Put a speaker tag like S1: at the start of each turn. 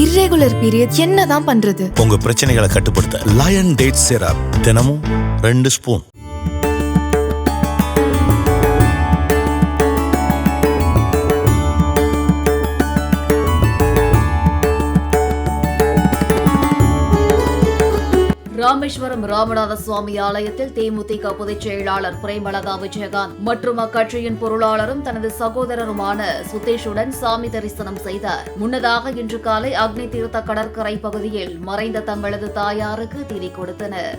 S1: Irregular period என்னதான் பண்றது?
S2: உங்க பிரச்சனைகளை கட்டுப்படுத்த லயன் டேட் சிரப் தினமும் ரெண்டு ஸ்பூன்
S3: ராமேஸ்வரம் ராமநாத சுவாமி ஆலயத்தில் தேமுதிக பொதுச் செயலாளர் பிரேமலதா விஜயகாந்த் மற்றும் அக்கட்சியின் பொருளாளரும் தனது சகோதரருமான சுதேஷுடன் சாமி தரிசனம் செய்தார். முன்னதாக இன்று காலை அக்னி தீர்த்த கடற்கரை பகுதியில் மறைந்த தங்களது தாயாருக்கு திதி கொடுத்தனர்.